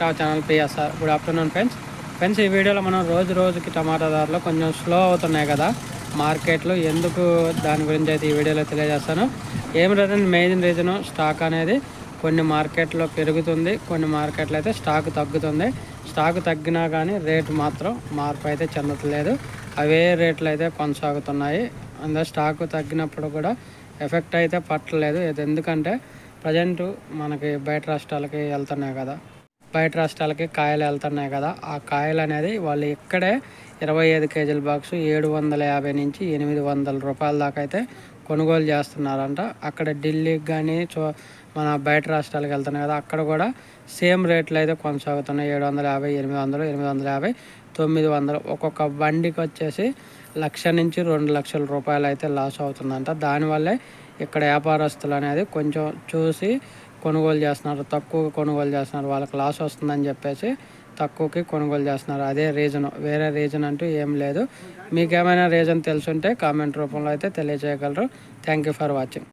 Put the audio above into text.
Top channel PSR good afternoon friends. Friends ఈ వీడియోలో మనం రోజు రోజుకి టమాటా ధరలు కొంచెం స్లో అవుతున్నాయి కదా. మార్కెట్లో ఎందుకు దాని గురించి అయితే ఈ వీడియోలో తెలియజేస్తాను. ఏం లేదండి మెయిన్ రీజను స్టాక్ అనేది కొన్ని మార్కెట్లో పెరుగుతుంది కొన్ని మార్కెట్లో అయితే స్టాక్ తగ్గుతుంది. స్టాక్ తగ్గినా కానీ రేటు మాత్రం మార్పు అయితే చెందట్లేదు. అవే రేట్లు అయితే కొనసాగుతున్నాయి. అందులో స్టాక్ తగ్గినప్పుడు కూడా ఎఫెక్ట్ అయితే పట్టలేదు. ఇది ఎందుకంటే ప్రజెంట్ మనకి బయట రాష్ట్రాలకి వెళ్తున్నాయి కదా. బయట రాష్ట్రాలకి కాయలు వెళ్తున్నాయి కదా ఆ కాయలు అనేది వాళ్ళు ఇక్కడే ఇరవై ఐదు కేజీల బాక్స్ ఏడు వందల యాభై నుంచి ఎనిమిది వందల రూపాయల దాకా అయితే కొనుగోలు చేస్తున్నారంట. అక్కడ ఢిల్లీకి కానీ చో మన బయట రాష్ట్రాలకు వెళ్తున్నాయి కదా అక్కడ కూడా సేమ్ రేట్లు అయితే కొనసాగుతున్నాయి. ఏడు వందల యాభై ఎనిమిది వందలు ఎనిమిది వందల యాభై తొమ్మిది వందలు. ఒక్కొక్క బండికి వచ్చేసి లక్ష నుంచి రెండు లక్షల రూపాయలు అయితే లాస్ అవుతుందంట. దానివల్లే ఇక్కడ వ్యాపారస్తులు అనేది కొంచెం చూసి కొనుగోలు చేస్తున్నారు. తక్కువ కొనుగోలు చేస్తున్నారు. వాళ్ళకి లాస్ వస్తుందని చెప్పేసి తక్కువకి కొనుగోలు చేస్తున్నారు. అదే రీజన్ వేరే రీజన్ అంటూ ఏం లేదు. మీకేమైనా రీజన్ తెలుసుంటే కామెంట్ రూపంలో అయితే తెలియజేయగలరు థ్యాంక్ యూ ఫర్ వాచింగ్